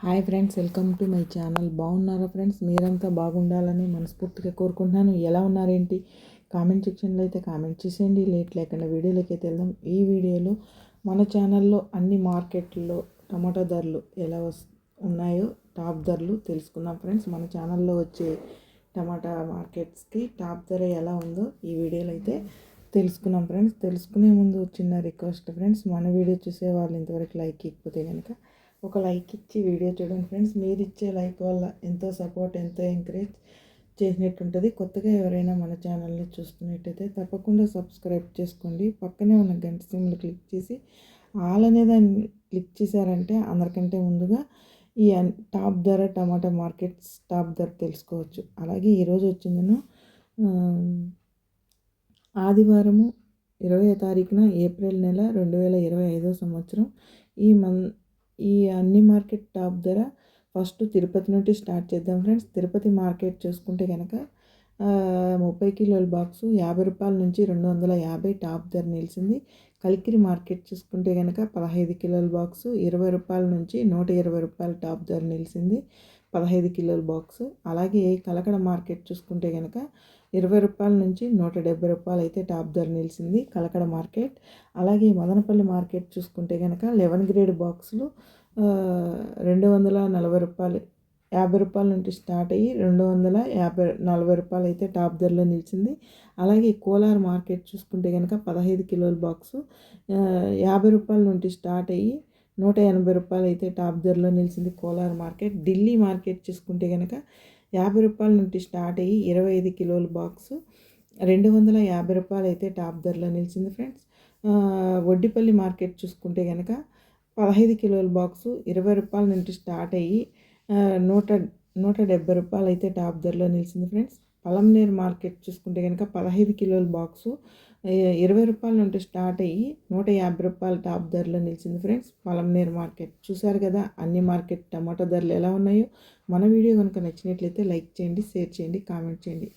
Hi friends welcome to my channel. బాగున్నారా friends? మీరంతా బాగుండాలని మనస్ఫూర్తిగా కోరుకుంటున్నాను. ఎలా ఉన్నారేంటి? కామెంట్ సెక్షన్లో అయితే కామెంట్ చేసేయండి. లేట్ లేకుండా వీడియోలోకి అయితే వెళ్దాం. ఈ వీడియోలో మన ఛానల్లో అన్ని మార్కెట్లో టమాటా ధరలు ఎలా వస్ ఉన్నాయో టాప్ ధరలు తెలుసుకుందాం ఫ్రెండ్స్. మన ఛానల్లో వచ్చే టమాటా మార్కెట్స్కి టాప్ ధర ఎలా ఉందో ఈ వీడియోలో అయితే తెలుసుకున్నాం ఫ్రెండ్స్. తెలుసుకునే ముందు చిన్న రిక్వెస్ట్ ఫ్రెండ్స్. మన వీడియో చూసే వాళ్ళు ఇంతవరకు లైక్ ఇకపోతే కనుక ఒక లైక్ ఇచ్చి వీడియో చూడండి ఫ్రెండ్స్. మీరు ఇచ్చే లైక్ వల్ల ఎంతో సపోర్ట్ ఎంతో ఎంకరేజ్ చేసినట్టు ఉంటుంది కొత్తగా ఎవరైనా మన ఛానల్ని చూస్తున్నట్టయితే తప్పకుండా సబ్స్క్రైబ్ చేసుకోండి. పక్కనే ఉన్న గంట సిమ్లు క్లిక్ చేసి ఆల్ అనే దాన్ని క్లిక్ చేశారంటే అందరికంటే ముందుగా ఈ టాప్ ధర టమాటా మార్కెట్స్ టాప్ ధర తెలుసుకోవచ్చు. అలాగే ఈరోజు వచ్చిందను ఆదివారము ఇరవై తారీఖున ఏప్రిల్ నెల రెండు వేల ఇరవై ఐదో సంవత్సరం ఈ మన్ ఈ అన్ని మార్కెట్ టాప్ ధర ఫస్ట్ తిరుపతి నుండి స్టార్ట్ చేద్దాం ఫ్రెండ్స్. తిరుపతి మార్కెట్ చూసుకుంటే కనుక ముప్పై కిలోల బాక్సు యాభై రూపాయల నుంచి రెండు వందల యాభై టాప్ ధర నిలిచింది. కలికిరి మార్కెట్ చూసుకుంటే కనుక పదహైదు కిలోల బాక్సు ఇరవై రూపాయల నుంచి నూట ఇరవై రూపాయల టాప్ ధర నిలిచింది. పదహైదు కిలోల బాక్స్. అలాగే కలకడ మార్కెట్ చూసుకుంటే కనుక ఇరవై రూపాయల నుంచి నూట డెబ్బై రూపాయలు అయితే టాప్ ధర నిలిచింది కలకడ మార్కెట్. అలాగే మదనపల్లి మార్కెట్ చూసుకుంటే కనుక లెవెన్ గ్రేడ్ బాక్సులు రెండు వందల నలభై రూపాయలు యాభై రూపాయల నుండి స్టార్ట్ అయ్యి రెండు వందల యాభై నలభై రూపాయలు అయితే టాప్ ధరలో నిలిచింది. అలాగే కోలార్ మార్కెట్ చూసుకుంటే కనుక పదహైదు కిలోల బాక్సు యాభై రూపాయల నుండి స్టార్ట్ అయ్యి నూట ఎనభై రూపాయలు అయితే టాప్ ధరలో నిలిచింది కోలార్ మార్కెట్. ఢిల్లీ మార్కెట్ చూసుకుంటే కనుక యాభై రూపాయల నుండి స్టార్ట్ అయ్యి ఇరవై ఐదు కిలోల బాక్స్ రెండు వందల యాభై రూపాయలు అయితే టాప్ ధరలో నిలిచింది ఫ్రెండ్స్. వడ్డిపల్లి మార్కెట్ చూసుకుంటే కనుక పదహైదు కిలోల బాక్సు ఇరవై రూపాయల నుండి స్టార్ట్ అయ్యి నూట నూట డెబ్బై రూపాయలు అయితే టాప్ ధరలో నిలిచింది ఫ్రెండ్స్. పలంనేర్ మార్కెట్ చూసుకుంటే కనుక పదహైదు కిలోల బాక్సు ఇరవై రూపాయల నుండి స్టార్ట్ అయ్యి నూట యాభై రూపాయల టాప్ ధరలో నిలిచింది ఫ్రెండ్స్. పలంనేర్ మార్కెట్ చూసారు కదా అన్ని మార్కెట్ టమాటో ధరలు ఎలా ఉన్నాయో. మన వీడియో కనుక నచ్చినట్లయితే లైక్ చేయండి షేర్ చేయండి కామెంట్ చేయండి.